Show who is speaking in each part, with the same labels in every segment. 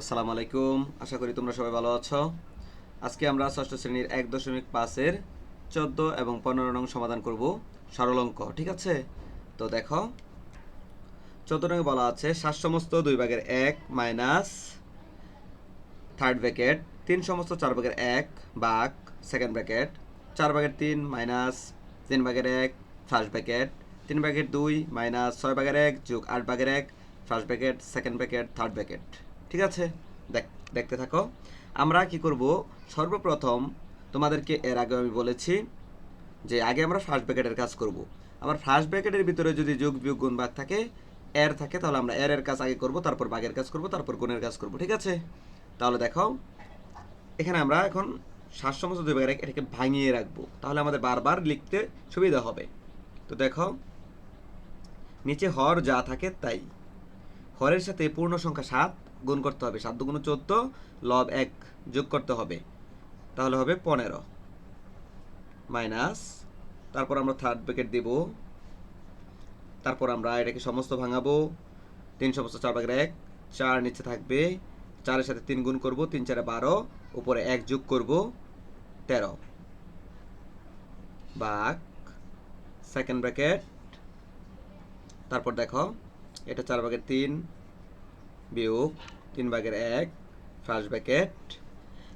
Speaker 1: আসসালামু আলাইকুম, আশা করি তোমরা সবাই ভালো আছো। আজকে আমরা ষষ্ঠ শ্রেণির এক দশমিক পাঁচের চোদ্দ এবং পনেরো নং সমাধান করব সরল অঙ্ক, ঠিক আছে? তো দেখো, চোদ্দ নং বলা আছে, সাত সমস্ত দুই ভাগের এক মাইনাস থার্ড ব্র্যাকেট, তিন সমস্ত চার ভাগের এক বাঘ সেকেন্ড ব্র্যাকেট, চার ভাগের তিন মাইনাস তিন ভাগের এক ফার্স্ট ব্র্যাকেট, তিন ভাগের দুই মাইনাস ছয় ভাগের এক যোগ আট ভাগের এক first bracket, second bracket, third bracket. ঠিক আছে? দেখ, দেখতে থাকো। আমরা কি করব? সর্বপ্রথম তোমাদেরকে এর আগে আমি বলেছি যে আগে আমরা ফার্স্ট ব্র্যাকেটের কাজ করব। আমার ফার্স্ট ব্র্যাকেটের ভিতরে যদি যোগ, বিয়োগ, গুণ, ভাগ থাকে, এর থাকে, তাহলে আমরা এর এর কাজ আগে করব, তারপর বাঘের কাজ করব, তারপর গুণের কাজ করব, ঠিক আছে? তাহলে দেখো, এখানে আমরা এখন সাত সমস্ত দুই ভাগের এটাকে ভাঙিয়ে রাখব। তাহলে আমাদের বারবার লিখতে সুবিধা হবে। তো দেখো, নিচে হর যা থাকে তাই। হরের সাথে পূর্ণ সংখ্যা সাত গুণ করতে হবে। সাত দুগুণ চোদ্দ, লব এক যোগ করতে হবে। তাহলে হবে পনেরো। মাইনাস, তারপর আমরা থার্ড ব্র্যাকেট দেব। তারপর আমরা এটাকে সমস্ত ভাঙাবো। তিন সমস্ত চার ভাগের এক, চার নিচে থাকবে। চারের সাথে তিন গুণ করব, তিন চারে বারো, উপরে এক যোগ করব, তেরো। বাঘ সেকেন্ড ব্র্যাকেট তারপর দেখো, এটা চার ভাগের তিন বিয়োগ তিন ভাগের এক, ফার্স্ট ব্র্যাকেট।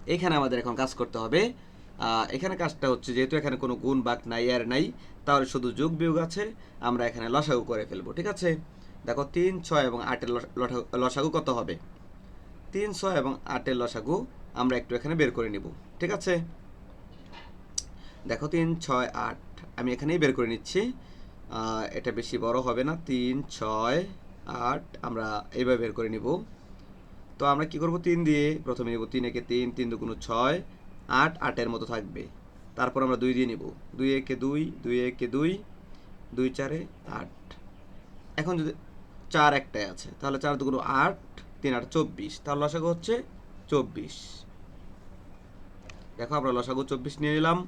Speaker 1: এখানে আমাদের এখন কাজ করতে হবে এখানে কাজটা হচ্ছে যেহেতু এখানে কোনো গুণ বাক নাই, আর নাই, তাহলে শুধু যোগ বিয়োগ আছে, আমরা এখানে লসাগু করে ফেলব, ঠিক আছে? দেখো, তিন, ছয় এবং আটের লস- লসাগু কত হবে? তিন, ছয় এবং আটের লসাগু আমরা একটু এখানে বের করে নিব, ঠিক আছে? দেখো, তিন, ছয়, আট, আমি এখানেই বের করে নিচ্ছি এটা বেশি বড় হবে না, তিন, ছয় আট, আমরা এইভাবে বের করে নিব। তো আমরা কি করব? তিন দিয়ে প্রথমে নিব তিন একে তিন তিন দুগুণ ছয়, আট, আটের মতো থাকবে। তারপর আমরা দুই দিয়ে নিব। দুই একে দুই দুই একে দুই দুই চারে আট। এখন যদি চার একটাই আছে, তাহলে চার দুগুণ আট, তিন আট চব্বিশ। তাহলে লসাগু হচ্ছে চব্বিশ। দেখো, আমরা লসাগু চব্বিশ নিয়ে নিলাম।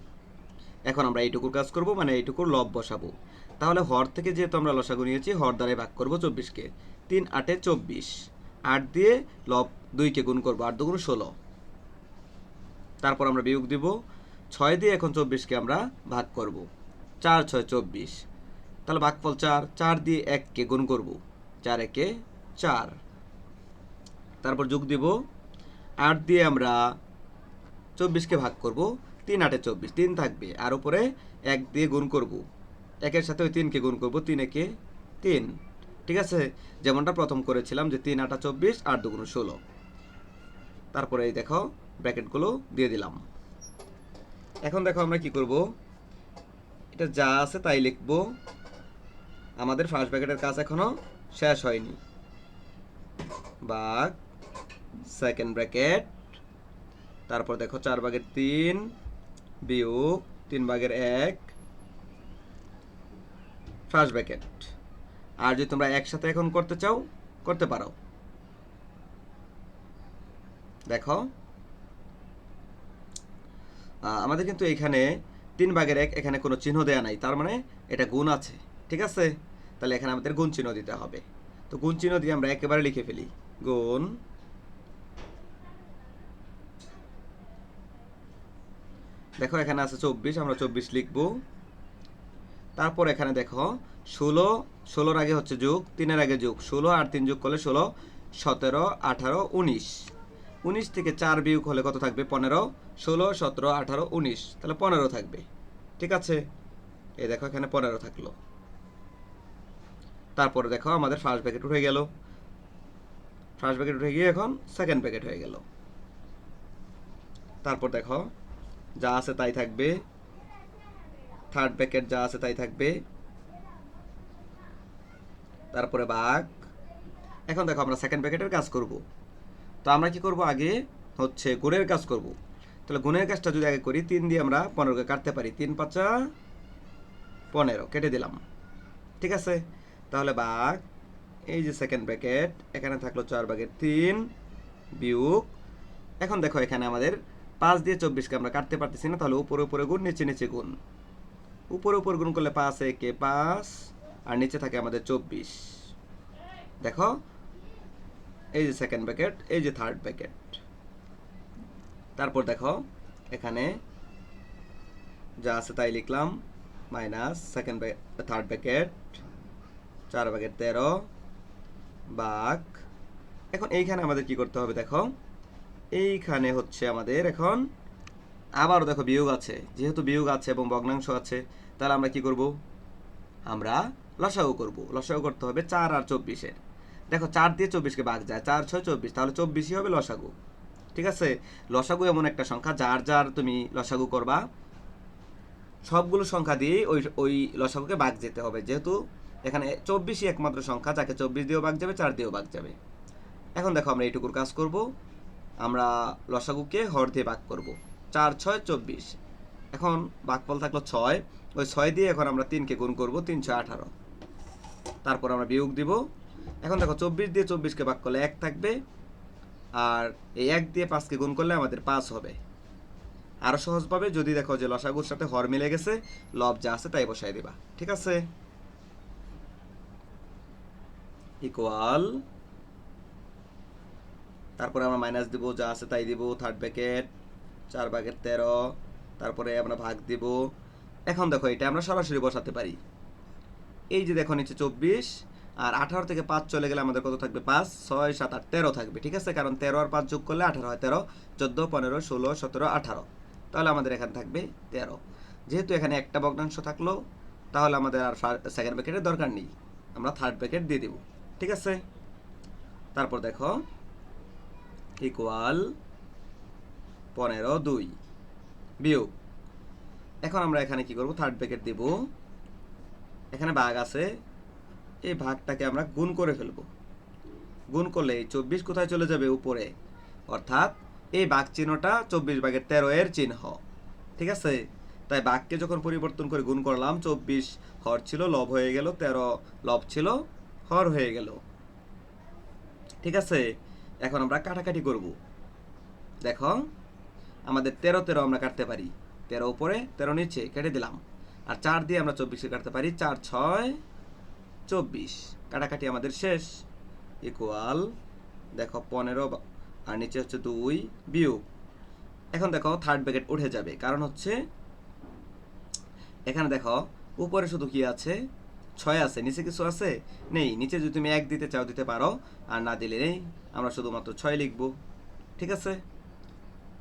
Speaker 1: এখন আমরা এইটুকুর কাজ করব মানে এইটুকুর লব বসাবো। তাহলে হর থেকে যেহেতু আমরা লসাগু নিয়েছি, হর দ্বারাই ভাগ করব চব্বিশকে। তিন আটে চব্বিশ। আট দিয়ে লব দুইকে গুণ করব, আট দুগুণ ষোলো। তারপর আমরা বিয়োগ দিব। ছয় দিয়ে এখন চব্বিশকে আমরা ভাগ করব। চার, ছয়, চব্বিশ। তাহলে ভাগফল চার। চার দিয়ে এককে গুণ করব। চার একে চার। তারপর যোগ দিব। আট দিয়ে আমরা চব্বিশকে ভাগ করব। তিন আটে চব্বিশ। তিন থাকবে। আর উপরে এক দিয়ে গুণ করব। একের সাথে ওই তিনকে গুণ করব, তিন একে তিন। ঠিক আছে? যেমনটা প্রথম করেছিলাম যে তিন আটা চব্বিশ, আট দুগুণ ষোলো। তারপরে এই দেখো, ব্র্যাকেটগুলো দিয়ে দিলাম। এখন দেখো আমরা কি করব? এটা যা আছে তাই লিখব। আমাদের ফার্স্ট ব্র্যাকেটের কাজ এখনও শেষ হয়নি। বাঘ সেকেন্ড ব্র্যাকেট। তারপর দেখো চার ভাগের তিন বিয়োগ তিন ভাগের এক ফার্স্ট ব্র্যাকেট আর যদি তোমরা একসাথে এখন করতে চাও, করতে পারো। দেখো। আমাদের কিন্তু এখানে তিন ভাগের এক এখানে কোনো চিহ্ন দেয়া নাই। তার মানে এটা গুণ আছে। ঠিক আছে? তাহলে এখানে আমাদের গুণ চিহ্ন দিতে হবে। তো গুণ চিহ্ন দিয়ে আমরা একেবারে লিখে ফেলি। গুণ দেখো এখানে আছে চব্বিশ, আমরা চব্বিশ লিখব। তারপর এখানে দেখো, ষোলো, ষোলোর আগে হচ্ছে যোগ, তিনের আগে যোগ, ষোলো আর তিন যোগ করলে ষোলো, সতেরো, আঠারো, উনিশ। উনিশ থেকে চার বিয়োগ হলে কত থাকবে? পনেরো, ষোলো, সতেরো, আঠারো, উনিশ। তাহলে পনেরো থাকবে। ঠিক আছে? এই দেখো এখানে পনেরো থাকল। তারপরে দেখো আমাদের ফার্স্ট প্যাকেট উঠে গেল। ফার্স্ট প্যাকেট উঠে গিয়ে এখন সেকেন্ড প্যাকেট হয়ে গেল। তারপর দেখো, যা আছে তাই থাকবে। থার্ড ব্যাকেট যা আছে তাই থাকবে। তারপরে বাঘ। এখন দেখো আমরা সেকেন্ড ব্যাকেটের কাজ করব। তো আমরা কি করব আগে? হচ্ছে গুণের কাজ করব। তাহলে গুণের কাজটা যদি আগে করি, তিন দিয়ে আমরা পনেরোকে কাটতে পারি। তিন পাঁচা পনেরো, কেটে দিলাম। ঠিক আছে? তাহলে বাঘ, এই যে সেকেন্ড ব্র্যাকেট এখানে থাকল চার ভাগের তিন বিয়োগ। এখন দেখো এখানে আমাদের পাঁচ দিয়ে চব্বিশকে আমরা কাটতে পারতেছি না, তাহলে উপরে উপরে গুণ, নিচে নিচে গুণ। উপরে উপর গুণ করলে পাঁচ একে পাঁচ, আর নিচে থাকে আমাদের চব্বিশ। দেখো, এই যে সেকেন্ড ব্র্যাকেট এই যে থার্ড ব্র্যাকেট তারপর দেখো, এখানে যা আছে তাই লিখলাম মাইনাস সেকেন্ড থার্ড ব্র্যাকেট চার ব্র্যাকেট তেরো বাঘ এখন এইখানে আমাদের কি করতে হবে দেখো, এইখানে হচ্ছে আমাদের এখন আবারও দেখো বিয়োগ আছে। যেহেতু বিয়োগ আছে এবং ভগ্নাংশ আছে, তাহলে আমরা কি করব? আমরা লসাগু করব। লসাগু করতে হবে চার আর চব্বিশের। দেখো চার দিয়ে চব্বিশকে ভাগ যায়, চার, ছয়, চব্বিশ। তাহলে চব্বিশই হবে লসাগু। ঠিক আছে? লসাগু এমন একটা সংখ্যা, যার যার তুমি লসাগু করবা, সবগুলো সংখ্যা দিয়ে ওই ওই লসাগুকে ভাগ যেতে হবে। যেহেতু এখানে চব্বিশই একমাত্র সংখ্যা, যাকে চব্বিশ দিয়েও ভাগ যাবে, চার দিয়েও ভাগ যাবে। এখন দেখো আমরা এইটুকুর কাজ করব। আমরা লসাগুকে হর দিয়ে ভাগ করব। চার, ছয়, চব্বিশ। এখন ভাগফল থাকল ছয়। ওই ছয় দিয়ে এখন আমরা তিনকে গুণ করব, তিনশো আঠারো। তারপর আমরা বিয়োগ দিব। এখন দেখো চব্বিশ দিয়ে চব্বিশকে ভাগ করলে এক থাকবে। আর এই এক দিয়ে পাঁচকে গুণ করলে আমাদের পাঁচ হবে। আরও সহজভাবে যদি দেখো যে লসাগুর সাথে হর মিলে গেছে, লব যা আছে তাই বসাই দিবা। ঠিক আছে? ইকুয়াল তারপরে আমরা মাইনাস দিব, যা আছে তাই দিব থার্ড ব্যাকেট চার ভাগের তেরো, তারপরে আমরা ভাগ দিব। এখন দেখো এটা আমরা সরাসরি বসাতে পারি। এই যে দেখো নিচে চব্বিশ, আর আঠারো থেকে পাঁচ চলে গেলে আমাদের কত থাকবে? পাঁচ, ছয়, সাত, আট, তেরো থাকবে, ঠিক আছে? কারণ তেরো আর পাঁচ যোগ করলে আঠারো হয় তেরো, চোদ্দ, পনেরো, ষোলো, সতেরো, আঠারো। তাহলে আমাদের এখানে থাকবে তেরো। যেহেতু এখানে একটা ভগ্নাংশ থাকল, তাহলে আমাদের আর সেকেন্ড ব্যাকেটের দরকার নেই। আমরা থার্ড ব্যাকেট দিয়ে দেব, ঠিক আছে? তারপর দেখো ইকুয়াল পনেরো দুই। বিয়োগ এখন আমরা এখানে কি করব? থার্ড ব্র্যাকেট দিব। এখানে ভাগ আছে। এই ভাগটাকে আমরা গুণ করে ফেলব। গুণ করলে এই চব্বিশ কোথায় চলে যাবে? উপরে। অর্থাৎ এই বাঘ চিহ্নটা চব্বিশ ভাগের তেরো এর চিহ্ন। ঠিক আছে? তাই বাঘকে যখন পরিবর্তন করে গুণ করলাম, চব্বিশ হর ছিল, লব হয়ে গেল, তেরো লব ছিল, হর হয়ে গেল। ঠিক আছে? এখন আমরা কাটাকাটি করব। দেখো আমাদের তেরো তেরো আমরা কাটতে পারি। তেরো উপরে, তেরো নিচে, কেটে দিলাম। আর চার দিয়ে আমরা চব্বিশে কাটতে পারি। চার, ছয়, চব্বিশ। কাটাকাটি আমাদের শেষ। ইকুয়াল দেখো পনেরো আর নিচে হচ্ছে দুই, বিয়োগ। এখন দেখো থার্ড ব্র্যাকেট উঠে যাবে। কারণ হচ্ছে, এখানে দেখো, উপরে শুধু কি আছে? ছয় আছে। নিচে কিছু আছে? নেই। নিচে যদি তুমি এক দিতে চাও, দিতে পারো। আর না দিলে নেই, আমরা শুধুমাত্র ছয় লিখব। ঠিক আছে?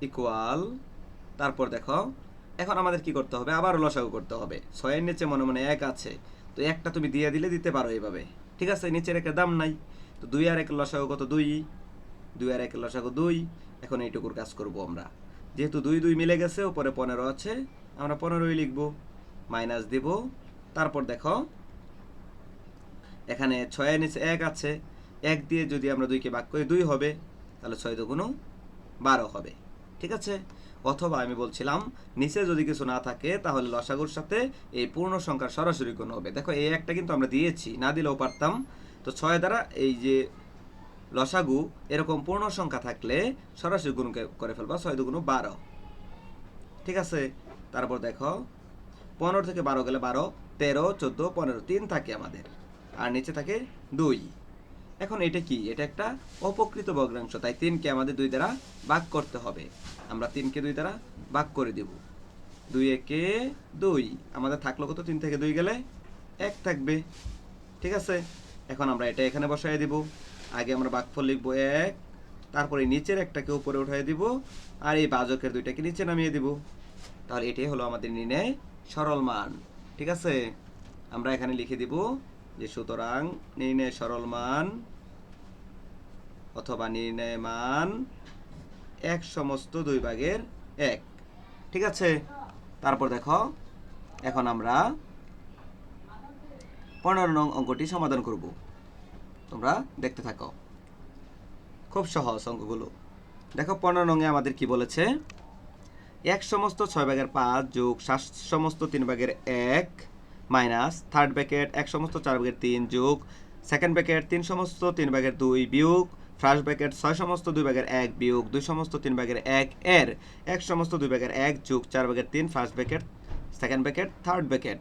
Speaker 1: ইকুয়াল তারপর দেখো, এখন আমাদের কি করতে হবে? আবার লসাগু করতে হবে। ছয়ের নিচে মনে মনে এক আছে। তো একটা তুমি দিয়ে দিলে দিতে পারো এইভাবে। ঠিক আছে? নিচের একটা দাম নাই। তো দুই আর এক লসাগু কত? দুই। দুই আর এক লসাগু দুই। এখন এইটুকুর কাজ করব আমরা। যেহেতু দুই দুই মিলে গেছে, উপরে পনেরো আছে, আমরা পনেরোই লিখব। মাইনাস দিব। তারপর দেখো, এখানে ছয়ের নিচে এক আছে। এক দিয়ে যদি আমরা দুইকে ভাগ করি, দুই হবে। তাহলে ছয় দুগুণও বারো হবে। ঠিক আছে? অথবা আমি বলছিলাম, নিচে যদি কিছু না থাকে, তাহলে লসাগুর সাথে এই পূর্ণ সংখ্যার সরাসরি গুণ হবে। দেখো, এই একটা কিন্তু আমরা দিয়েছি, না দিলেও পারতাম। তো ছয় দ্বারা এই যে লসাগু, এরকম পূর্ণ সংখ্যা থাকলে সরাসরি গুণ কে- করে ফেলবা, ছয় দুগুণ বারো। ঠিক আছে? তারপর দেখো, পনেরো থেকে বারো গেলে বারো, তেরো, চোদ্দ, পনেরো, তিন থাকে আমাদের। আর নিচে থাকে দুই। এখন এটা কি? এটা একটা অপকৃত ভগ্নাংশ। তাই তিনকে আমাদের দুই দ্বারা ভাগ করতে হবে। আমরা তিনকে দুই দ্বারা ভাগ করে দেব। দুই একে দুই। আমাদের থাকল কত? তিন থেকে দুই গেলে এক থাকবে। ঠিক আছে? এখন আমরা এটা এখানে বসাই দিব। আগে আমরা ভাগফল লিখব এক। তারপরে নিচের একটাকে উপরে উঠাই দিব। আর এই বাজকের দুইটাকে নিচে নামিয়ে দিব। তাহলে এটাই হলো আমাদের নির্ণয় সরল মান। ঠিক আছে? আমরা এখানে লিখে দিব যে সুতরাং নির্ণয় সরল মান অথবা নির্ণয় মান এক সমস্ত দুই ভাগের এক। ঠিক আছে? তারপর দেখো, এখন আমরা পনেরো নং অঙ্কটি সমাধান করব। তোমরা দেখতে থাকো। খুব সহজ অঙ্কগুলো। দেখো, পনেরো নঙে আমাদের কি বলেছে? এক সমস্ত ছয় ভাগের পাঁচ যোগ সাত সমস্ত তিন ভাগের এক মাইনাস থার্ড ব্যাকেট এক সমস্ত চার ভাগের তিন যোগ, সেকেন্ড ব্যাকেট তিন সমস্ত তিন ভাগের দুই বিয়োগ, ফার্স্ট ব্যাকেট ছয় সমস্ত দুই ভাগের এক বিয়োগ, দুই সমস্ত তিন ভাগের এক এর এক সমস্ত দুই ভাগের এক যোগ চার ভাগের তিন, first bracket, second bracket, third bracket.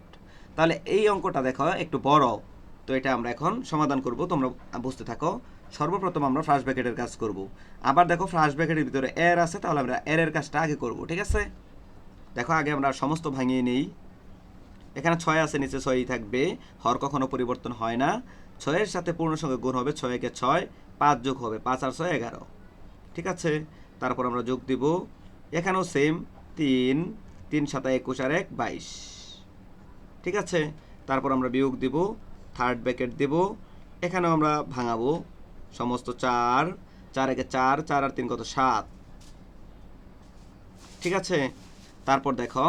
Speaker 1: তাহলে এই অঙ্কটা দেখো, একটু বড়। তো এটা আমরা এখন সমাধান করব, তোমরা বুঝতে থাকো। সর্বপ্রথম আমরা ফার্স্ট ব্র্যাকেটের কাজ করব। আবার দেখো ফার্স্ট ব্র্যাকেটের ভিতরে এর আছে, তাহলে আমরা এর কাজটা আগে করব, ঠিক আছে? দেখো আগে আমরা সমস্ত ভাঙিয়ে নেই। এখানে ছয় আছে, নিচে ছয়ই থাকবে। হর কখনো পরিবর্তন হয় না। ছয়ের সাথে পূর্ণ সঙ্গে গুণ হবে ছয় একে ছয়, পাঁচ যোগ হবে পাঁচ আর ছয় এগারো। ঠিক আছে? তারপর আমরা যোগ দিব। এখানেও সেম তিন তিন সাতা একুশ আর এক, বাইশ। ঠিক আছে? তারপর আমরা বিয়োগ দিব থার্ড ব্যাকেট দিব। এখানেও আমরা ভাঙাবো। সমস্ত চার চার একে চার চার আর তিন কত সাত? ঠিক আছে? তারপর দেখো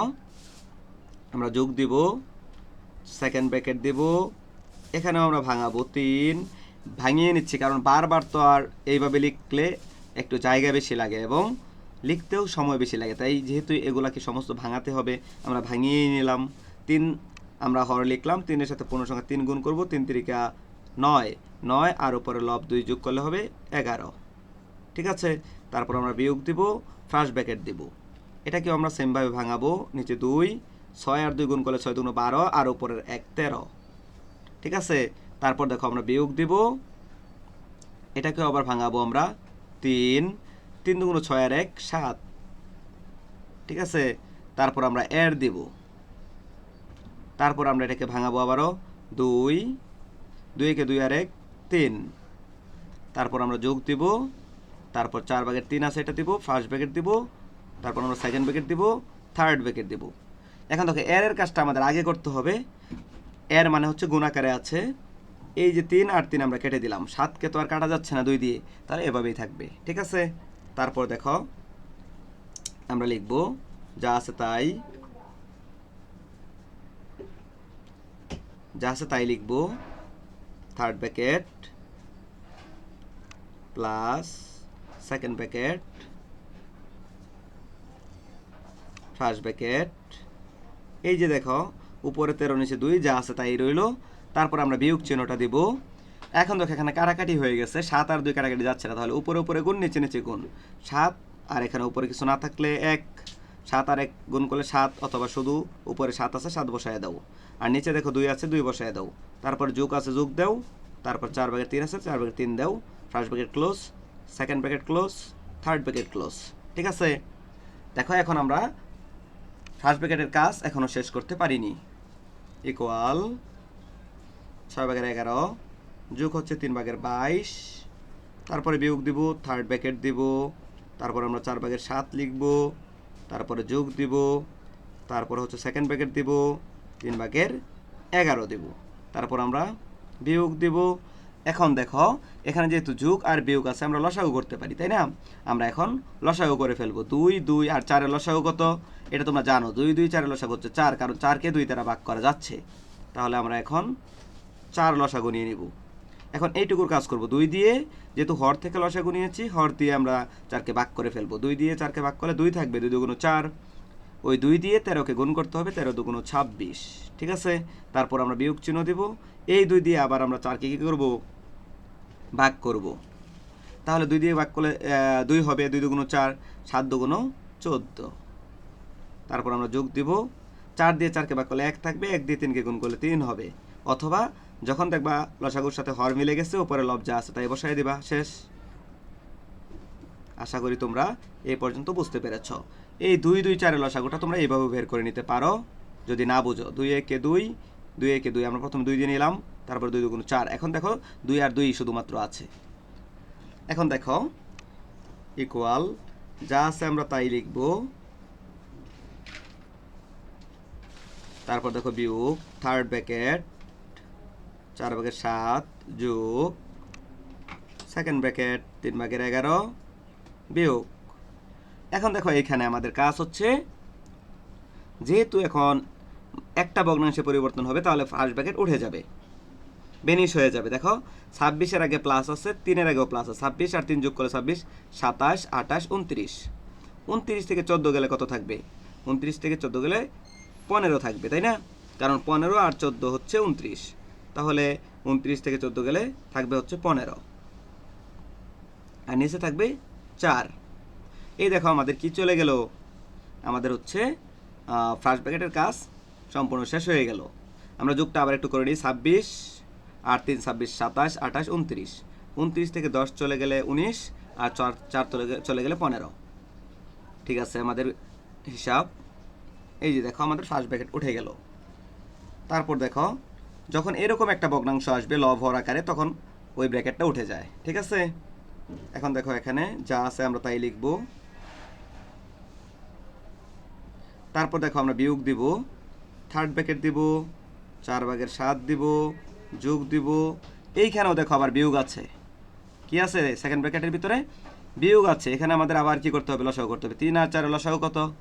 Speaker 1: আমরা যোগ দিব সেকেন্ড ব্র্যাকেট দিব, এখানেও আমরা ভাঙাবো তিন, ভাঙিয়ে নিচ্ছি, কারণ বারবার তো আর এইভাবে লিখলে একটু জায়গা বেশি লাগে এবং লিখতেও সময় বেশি লাগে, তাই যেহেতু এগুলাকে সমস্ত ভাঙাতে হবে, আমরা ভাঙিয়েই নিলাম তিন, আমরা হর লিখলাম, তিনের সাথে পনেরো সংখ্যা তিন গুণ করব, তিন তিরিকা নয় নয় আর উপরে লব দুই যোগ করলে হবে এগারো, ঠিক আছে? তারপর আমরা বিয়োগ দিব ফার্স্ট ব্র্যাকেট দিব এটাকে আমরা সেমভাবে ভাঙাবো, নিচে দুই ছয় আর দুই গুণ করলে ছয় দুগুণ বারো, আর উপরের এক তেরো। ঠিক আছে? তারপর দেখো আমরা বিয়োগ দিব। এটাকেও আবার ভাঙাবো আমরা। তিন তিন দুগুণ ছয় আর এক, সাত। ঠিক আছে? তারপর আমরা এর দিব। তারপর আমরা এটাকে ভাঙাবো আবারও। দুই দুইকে দুই আর এক, তিন। তারপর আমরা যোগ দিব। তারপর চার ব্যাগের তিন আছে, এটা দিব। ফার্স্ট ব্যাকেট দিব। তারপর আমরা সেকেন্ড ব্যাকেট দিব। থার্ড ব্যাকেট দিব। এখন দেখো, এর এর কাজটা আমাদের আগে করতে হবে। এর মানে হচ্ছে গুণাকারে আছে। এই যে তিন আর তিন আমরা কেটে দিলাম। সাতকে তো আর কাটা যাচ্ছে না দুই দিয়ে। তাহলে এভাবেই থাকবে। ঠিক আছে? তারপর দেখো, আমরা লিখব, যা আছে তাই। যা আছে তাই লিখব। Third bracket plus second bracket first bracket এই যে দেখো, উপরে তেরো, নিচে দুই, যা আছে তাই রইল। তারপর আমরা বিয়োগ চিহ্নটা দিব। এখন দেখো, এখানে কাটাকাটি হয়ে গেছে। সাত আর দুই কাটাকাটি যাচ্ছে না, তাহলে উপরে উপরে গুণ, নিচে নিচে গুণ। সাত, আর এখানে উপরে কিছু না থাকলে এক। সাত আর এক গুণ করলে সাত, অথবা শুধু উপরে সাত আছে, সাত বসায় দাও। আর নিচে দেখো দুই আছে, দুই বসায় দাও। তারপর যোগ আছে, যোগ দাও। তারপর চার ব্যাগের তিন আছে, চার ব্যাগের তিন দাও। First bracket close, second bracket close, third bracket close. ঠিক আছে? দেখো, এখন আমরা ফার্স্ট ব্র্যাকেটের কাজ এখনও শেষ করতে পারিনি। ইকুয়াল ছয় ভাগের এগারো, যোগ হচ্ছে তিন ভাগের বাইশ, তারপরে বিয়োগ দিব থার্ড ব্র্যাকেট দিব, তারপর আমরা চার ভাগের সাত লিখব, তারপরে যোগ দিব, তারপরে হচ্ছে সেকেন্ড ব্র্যাকেট দিব, তিন ভাগের এগারো দিব। তারপর আমরা বিয়োগ দিব এখন দেখো, এখানে যেহেতু যোগ আর বিয়োগ আছে, আমরা লসাগু করতে পারি, তাই না? আমরা এখন লসাগু করে ফেলব। দুই দুই আর চারের লসাগু কত? এটা তোমরা জানো, দুই দুই, চারের লসাগু হচ্ছে চার, কারণ চারকে দুই দ্বারা ভাগ করা যাচ্ছে। তাহলে আমরা এখন চার লসাগু নিয়ে নিব। এখন এইটুকুর কাজ করব, দুই দিয়ে যেহেতু হর থেকে লসাগু নিয়েছি, হর দিয়ে আমরা চারকে ভাগ করে ফেলব। দুই দিয়ে চারকে ভাগ করলে দুই থাকবে, দুই দুগুণ চার। ওই দুই দিয়ে তেরোকে গুণ করতে হবে, তেরো দুগুণ ছাব্বিশ, ঠিক আছে? তারপর আমরা বিয়োগ চিহ্ন দিব। এই দুই দিয়ে আবার আমরা চারকে কী করব? ভাগ করব। তাহলে দুই দিয়ে ভাগ করলে দুই হবে দুই দুগুণ চার, সাত দুগুণ চোদ্দ। তারপর আমরা যোগ দিব। চার দিয়ে চারকে ভাগ করলে এক থাকবে, এক দিয়ে তিনকে গুণ করলে তিন হবে। অথবা যখন দেখবা লসাগুর সাথে হর মিলে গেছে, উপরে লব্জা আছে তাই বসাই দিবা। শেষ। আশা করি তোমরা এই পর্যন্ত বুঝতে পেরেছ। এই দুই দুই চারের লসাগুটা তোমরা এইভাবে বের করে নিতে পারো। যদি না বুঝো, দুই একে দুই দুই একে দুই আমরা প্রথমে দুই দিয়ে নিলাম। তারপর দুই দুগুণ চার। এখন দেখো, দুই আর দুই শুধুমাত্র আছে। এখন দেখো ইকুয়াল যা আছে আমরা তাই লিখব। তারপর দেখো বিয়োগ থার্ড ব্র্যাকেট চার ভাগের সাত, যোগ সেকেন্ড ব্র্যাকেট তিন ভাগের এগারো, বিয়োগ। এখন দেখো, এখানে আমাদের কাজ হচ্ছে, যেহেতু এখন একটা ভগ্নাংশে পরিবর্তন হবে, তাহলে ফার্স্ট ব্র্যাকেট উঠে যাবে। বেনিশ হয়ে যাবে। দেখো, ছাব্বিশের আগে প্লাস আছে, তিনের আগেও প্লাস আছে। ছাব্বিশ আর তিন যোগ করলে ছাব্বিশ, সাতাশ, আঠাশ, উনত্রিশ। উনত্রিশ থেকে চোদ্দ গেলে কত থাকবে? উনত্রিশ থেকে চোদ্দ গেলে পনেরো থাকবে, তাই না? কারণ পনেরো আর চোদ্দ হচ্ছে উনত্রিশ। তাহলে উনত্রিশ থেকে চোদ্দ গেলে থাকবে হচ্ছে পনেরো। আর নিচে থাকবে চার। এই দেখো আমাদের কি চলে গেল? আমাদের হচ্ছে ফার্স্ট ব্র্যাকেটের কাজ সম্পূর্ণ শেষ হয়ে গেল। আমরা যুগটা আবার একটু করে নিই। ছাব্বিশ আট তিন, ছাব্বিশ, সাতাশ, আঠাশ, উনত্রিশ। উনত্রিশ থেকে দশ চলে গেলে উনিশ, আর চার চার চলে গেলে পনেরো। ঠিক আছে, আমাদের হিসাব। এই যে দেখো, আমাদের ফার্স্ট ব্র্যাকেট উঠে গেল। তারপর দেখো, যখন এরকম একটা ভগ্নাংশ আসবে লব হওয়ার আকারে, তখন ওই ব্র্যাকেটটা উঠে যায়। ঠিক আছে? এখন দেখো এখানে যা আছে আমরা তাই লিখব। তারপর দেখো আমরা বিয়োগ দিব। থার্ড ব্র্যাকেট দিব, চার ভাগের সাত দিব। যোগ দিব। এইখানেও দেখো আবার বিয়োগ আছে। কি আছে? সেকেন্ড ব্র্যাকেটের ভিতরে বিয়োগ আছে। এখানে আমাদের আবার কি করতে হবে? লসাগু করতে হবে। তিন আর চার লসাগু কত?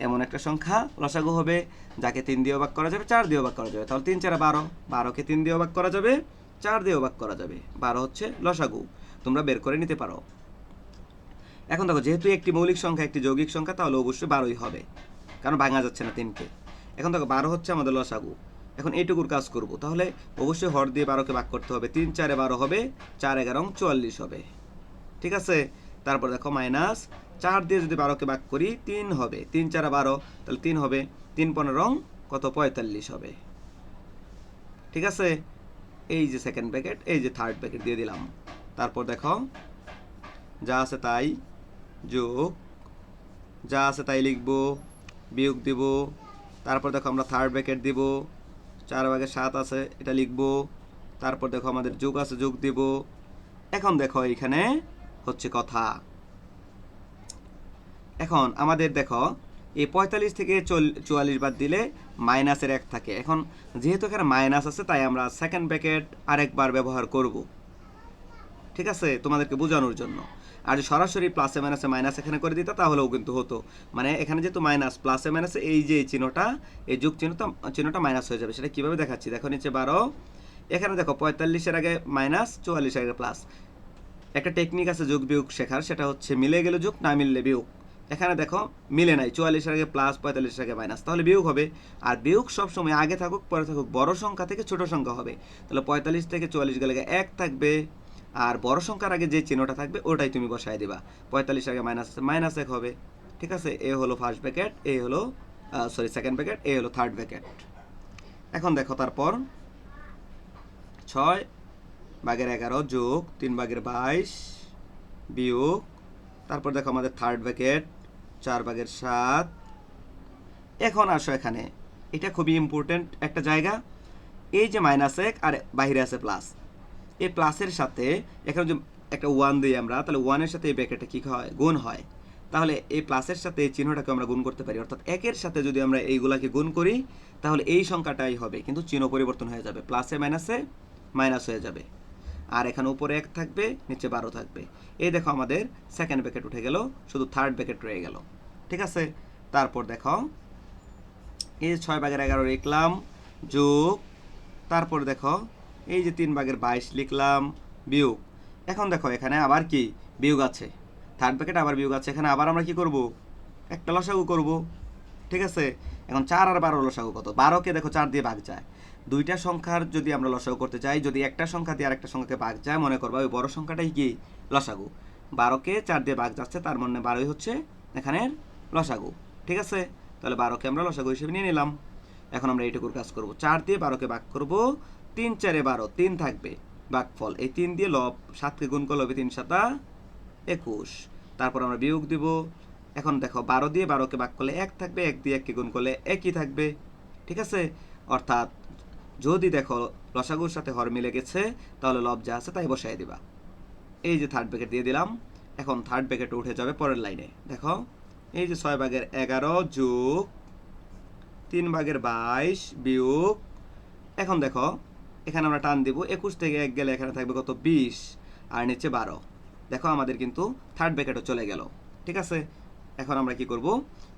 Speaker 1: এমন একটা সংখ্যা লসাগু হবে। যাকে তিন দিয়ে ভাগ করা যাবে, চার দিয়ে ভাগ করা যাবে। তাহলে তিন চারে বারো। বারোকে তিন দিয়ে ভাগ করা যাবে, চার দিয়ে ভাগ করা যাবে। বারো হচ্ছে লসাগু। তোমরা বের করে নিতে পারো। এখন দেখো, যেহেতু একটি মৌলিক সংখ্যা, একটি যৌগিক সংখ্যা, তাহলে অবশ্যই বারোই হবে। কারণ ভাঙা যাচ্ছে না তিনকে। এখন দেখো, বারো হচ্ছে আমাদের লসাগু। এখন এইটুকুর কাজ করব। তাহলে অবশ্যই হর দিয়ে বারোকে ভাগ করতে হবে। তিন, চারে বারো হবে, চার, এগারো চুয়াল্লিশ হবে। ঠিক আছে? তারপর দেখো মাইনাস, চার দিয়ে যদি বারোকে ভাগ করি, তিন হবে। তিন, চারে বারো, তাহলে তিন হবে। তিন, পনেরো কত? পঁয়তাল্লিশ হবে। ঠিক আছে? এই যে সেকেন্ড প্যাকেট এই যে থার্ড প্যাকেট দিয়ে দিলাম। তারপর দেখো, যা আছে তাই যোগ, যা আছে তাই লিখব, বিয়োগ দিব। তারপর দেখো আমরা থার্ড ব্র্যাকেট দিব। চার ভাগে সাত আছে, এটা লিখব। তারপর দেখো আমাদের যোগ আছে, যোগ দিব। এখন দেখো এখানে হচ্ছে কথা। এখন আমাদের দেখো, এই পঁয়তাল্লিশ থেকে চুয়াল্লিশ বাদ দিলে মাইনাসের এক থাকে। এখন যেহেতু এখানে মাইনাস আছে, তাই আমরা সেকেন্ড ব্র্যাকেট আরেকবার ব্যবহার করব। ঠিক আছে? তোমাদেরকে বোঝানোর জন্য। আর সরাসরি প্লাসে মাইনাসে মাইনাস এখানে করে দিত, তাহলেও কিন্তু হতো। মানে এখানে যেহেতু মাইনাস প্লাসে মাইনাসে এই যে চিহ্নটা, এই যুগ চিহ্নটা চিহ্নটা মাইনাস হয়ে যাবে। সেটা কীভাবে দেখাচ্ছি? দেখো নিচে বারো। এখানে দেখো পঁয়তাল্লিশের আগে মাইনাস চুয়াল্লিশের আগে প্লাস একটা টেকনিক আছে যোগ বিয়োগ শেখার, সেটা হচ্ছে মিলে গেলে যোগ, না মিললে বিয়োগ। এখানে দেখো মিলে নাই, চুয়াল্লিশের আগে প্লাস পঁয়তাল্লিশের আগে মাইনাস তাহলে বিয়োগ হবে। আর বিয়োগ সবসময় আগে থাকুক, পরে থাকুক। বড় সংখ্যা থেকে ছোট সংখ্যা হবে। তাহলে পঁয়তাল্লিশ থেকে চুয়াল্লিশ গেলে এক থাকবে। আর বড় সংখ্যার আগে যে চিহ্নটা থাকবে, ওটাই তুমি বসায় দিবা। পঁয়তাল্লিশ আগে মাইনাস মাইনাস এক হবে। ঠিক আছে? এ হলো ফার্স্ট ব্যাকেট এ হলো সরি সেকেন্ড ব্যাকেট এ হলো থার্ড ব্যাকেট এখন দেখো, তারপর ছয় বাগের এগারো যোগ তিন বাগের বাইশ বিয়োগ, তারপর দেখো আমাদের থার্ড ব্যাকেট চার বাগের সাত। এখন আসো এখানে। এটা খুবই ইম্পর্টেন্ট একটা জায়গা। এই যে মাইনাস এক, আর বাইরে আছে প্লাস এই প্লাসের সাথে এখানে যে একটা ওয়ান দিই আমরা, তাহলে ওয়ানের সাথে এই ব্যাকেটে কী হয়? গুণ হয়। তাহলে এই প্লাসের সাথে এই চিহ্নটাকে আমরা গুণ করতে পারি। অর্থাৎ একের সাথে যদি আমরা এইগুলাকে গুণ করি, তাহলে এই সংখ্যাটাই হবে। কিন্তু চিহ্ন পরিবর্তন হয়ে যাবে। প্লাসে মাইনাসে মাইনাস হয়ে যাবে। আর এখানে উপরে এক থাকবে, নিচে বারো থাকবে। এই দেখো আমাদের সেকেন্ড ব্যাকেট উঠে গেল, শুধু থার্ড ব্যাকেট রয়ে গেল। ঠিক আছে? তারপর দেখো, এই ছয় ভাগের এগারো লিখলাম, যোগ, তারপর দেখো এই যে তিন ভাগের বাইশ লিখলাম, বিয়োগ। এখন দেখো, এখানে আবার কি? বিয়োগ আছে। থার্ড ব্যাকেট আবার বিয়োগ আছে। এখানে আবার আমরা কি করব? একটা লসাগু করব। ঠিক আছে? এখন চার আর বারো লসাগু কত? বারোকে দেখো, চার দিয়ে ভাগ যায়। দুইটা সংখ্যার যদি আমরা লসাগু করতে চাই, যদি একটা সংখ্যা দিয়ে আরেকটা সংখ্যাকে ভাগ যায়, মনে করবা ওই বড় সংখ্যাটাই কি? লসাগু। বারোকে চার দিয়ে ভাগ যাচ্ছে, তার মানে বারোই হচ্ছে এখানের লসাগু। ঠিক আছে? তাহলে বারোকে আমরা লসাগু হিসেবে নিয়ে নিলাম। এখন আমরা এইটুকুর কাজ করব। চার দিয়ে বারোকে ভাগ করব তিন চারে বারো, তিন থাকবে ভাগফল এই তিন দিয়ে লব, সাতকে গুণ করলে হবে তিন সাতা একুশ। তারপর আমরা বিয়োগ দিব। এখন দেখো, বারো দিয়ে বারোকে ভাগ করলে এক থাকবে, এক দিয়ে এককে গুণ করলে একই থাকবে। ঠিক আছে? অর্থাৎ যদি দেখো লসাগুর সাথে হর মিলে গেছে, তাহলে লব যা আছে তাই বসাই দিবা। এই যে থার্ড ব্যাকেট দিয়ে দিলাম, এখন থার্ড ব্যাকেট উঠে যাবে পরের লাইনে। দেখো, এই যে ছয় ভাগের এগারো যোগ তিন ভাগের বাইশ বিয়োগ। এখন দেখো এখানে আমরা টান দিব। একুশ থেকে এক গেলে এখানে থাকবে কত? বিশ। আর নিচে বারো। দেখো আমাদের কিন্তু থার্ড ব্যাকেটও চলে গেল। ঠিক আছে? এখন আমরা কি করব?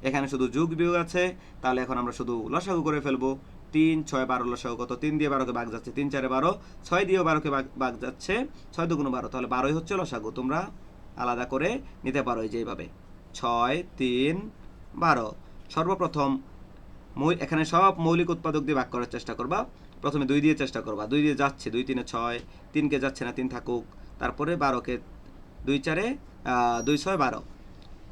Speaker 1: এখানে শুধু যুগ বিয়োগ আছে। তাহলে এখন আমরা শুধু লসাগু করে ফেলব। তিন, ছয়, বারো লসাগু কত? তিন দিয়ে বারোকে ভাগ যাচ্ছে। তিন, চারে বারো। ছয় দিয়েও বারোকে ভাগ যাচ্ছে। ছয় দুগুণ বারো। তাহলে বারোই হচ্ছে লসাগু। তোমরা আলাদা করে নিতে পারো এই যে এইভাবে। ছয়, তিন, বারো। সর্বপ্রথম এখানে সব মৌলিক উৎপাদক দিয়ে ভাগ করার চেষ্টা করবা। প্রথমে দুই দিয়ে চেষ্টা করবা। দুই দিয়ে যাচ্ছে, দুই তিনে ছয়, তিনকে যাচ্ছে না, তিন থাকুক। তারপরে বারোকে দুই চারে দুই ছয়, বারো।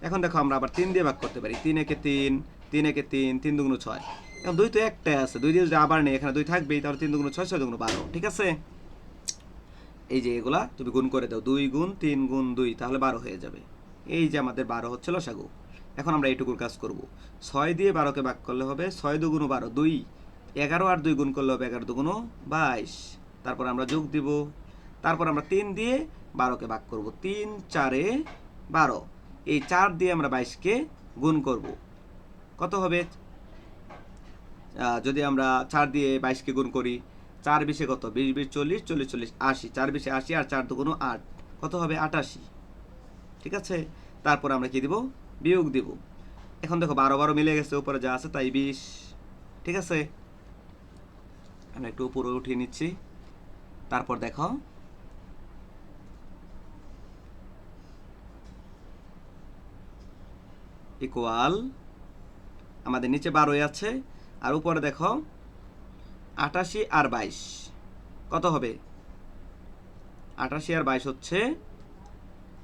Speaker 1: এখন দেখো আমরা আবার তিন দিয়ে ভাগ করতে পারি। তিন একে তিন তিন একে তিন তিন দুগুণ ছয়। এখন দুই তো একটাই আছে। দুই দিয়ে যদি আবার নেই, এখানে দুই থাকবেই, তাহলে তিন দুগুণ ছয় ছয় দুগুণ বারো। ঠিক আছে? এই যে এগুলা তুমি গুণ করে দাও। দুই গুণ, তিন গুণ, দুই, তাহলে বারো হয়ে যাবে। এই যে আমাদের বারো হচ্ছে লসাগু। এখন আমরা এইটুকুর কাজ করব। ছয় দিয়ে বারোকে ভাগ করলে হবে ছয় দুগুণ বারো, দুই। এগারো আর দুই গুণ করলে হবে এগারো দুগুণ বাইশ। তারপর আমরা যোগ দিব। তারপর আমরা তিন দিয়ে বারোকে ভাগ করব। তিন, চারে বারো। এই চার দিয়ে আমরা বাইশকে গুণ করব। কত হবে? যদি আমরা চার দিয়ে বাইশকে গুণ করি, চার বিশে কত? বিশ বিশ, চল্লিশ চল্লিশ চল্লিশ, আশি। চার বিশে আশি আর চার দুগুণ আট। কত হবে? আটাশি। ঠিক আছে? তারপর আমরা কি দিব? বিয়োগ দিব। এখন দেখো বারো বারো মিলে গেছে, উপরে যা আছে তাই বিশ। ঠিক আছে? আমরা একটু উপরে উঠিয়ে নিচ্ছি। তারপর দেখো। ইকুয়াল আমাদের নিচে বারোই আছে, আর উপরে দেখো, আটাশি আর বাইশ। কত হবে? আটাশি আর বাইশ হচ্ছে,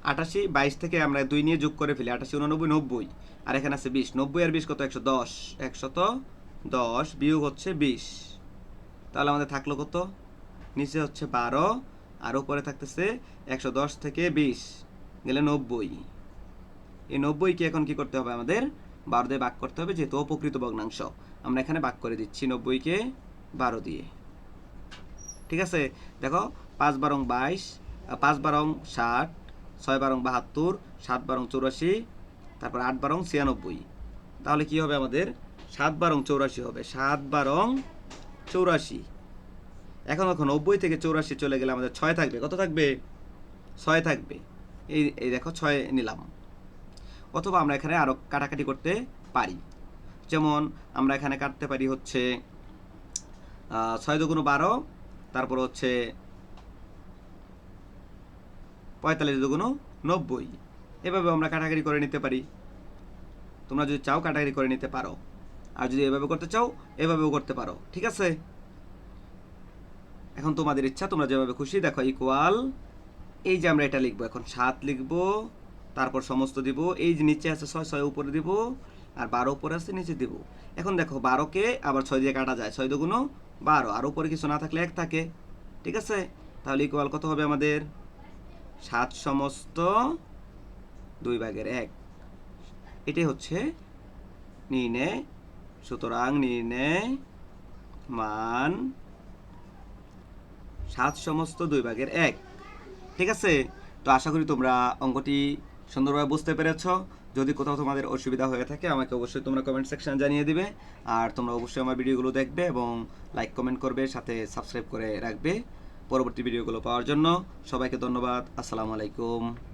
Speaker 1: আটাশি বাইশ থেকে আমরা দুই নিয়ে যোগ করে ফেলি। আটাশি, উননব্বই, নব্বই। আর এখানে আছে বিশ। নব্বই আর বিশ কত? একশো দশ। একশত দশ বিয়োগ হচ্ছে বিশ। তাহলে আমাদের থাকল কত? নিচে হচ্ছে বারো, আর উপরে থাকতেছে একশো দশ থেকে বিশ, গেলে নব্বই। এই নব্বইকে এখন কি করতে হবে আমাদের? বারো দিয়ে ভাগ করতে হবে, যেহেতু অপকৃত ভগ্নাংশ। আমরা এখানে ভাগ করে দিচ্ছি নব্বইকে বারো দিয়ে। ঠিক আছে? দেখো, পাঁচ বারং বাইশ পাঁচ বারং ষাট, ছয় বারং বাহাত্তর, সাত বারং চৌরাশি, তারপর আট বারং ছিয়ানব্বই। তাহলে কি হবে আমাদের? সাত বারং চৌরাশি হবে। সাত বারং চৌরাশি। এখন দেখো নব্বই থেকে চৌরাশি চলে গেলে আমাদের ছয় থাকবে। কত থাকবে? ছয় থাকবে। এই এই দেখো ছয় নিলাম। অথবা আমরা এখানে আরও কাটাকাটি করতে পারি। যেমন আমরা এখানে কাটতে পারি হচ্ছে ছয় দুগুণ বারো, তারপর হচ্ছে পঁয়তাল্লিশ দুগুণ নব্বই। এভাবে আমরা কাটাকাটি করে নিতে পারি। তোমরা যদি চাও কাটাকাটি করে নিতে পারো। আর যদি এভাবে করতে চাও, এভাবেও করতে পারো। ঠিক আছে? এখন তোমাদের ইচ্ছা, তোমরা যেভাবে খুশি, দেখো ইকুয়াল এই যে আমরা এটা লিখব, এখন সাত লিখব, তারপর সমস্ত দিব, এই যে নিচে আছে ছয় ছয় উপরে দিব, আর বারো উপরে আছে নিচে দিব। এখন দেখো, বারোকে আবার ছয় দিয়ে কাটা যায়, ছয় দুগুণ বারো। আর উপরে কিছু না থাকলে এক থাকে। ঠিক আছে? তাহলে ইকুয়াল কত হবে আমাদের? সাত সমস্ত দুই ভাগের এক। এটাই হচ্ছে নির্ণয় সুতরাং নির্ণয় মান সাত সমস্ত দুই ভাগের এক। ঠিক আছে? তো আশা করি তোমরা অঙ্কটি সুন্দরভাবে বুঝতে পেরেছ। যদি কোথাও তোমাদের অসুবিধা হয়ে থাকে, আমাকে অবশ্যই তোমরা কমেন্ট সেকশনে জানিয়ে দিবে। আর তোমরা অবশ্যই আমার ভিডিওগুলো দেখবে এবং লাইক কমেন্ট করবে, সাথে সাবস্ক্রাইব করে রাখবে পরবর্তী ভিডিওগুলো পাওয়ার জন্য। সবাইকে ধন্যবাদ। আসসালামু আলাইকুম।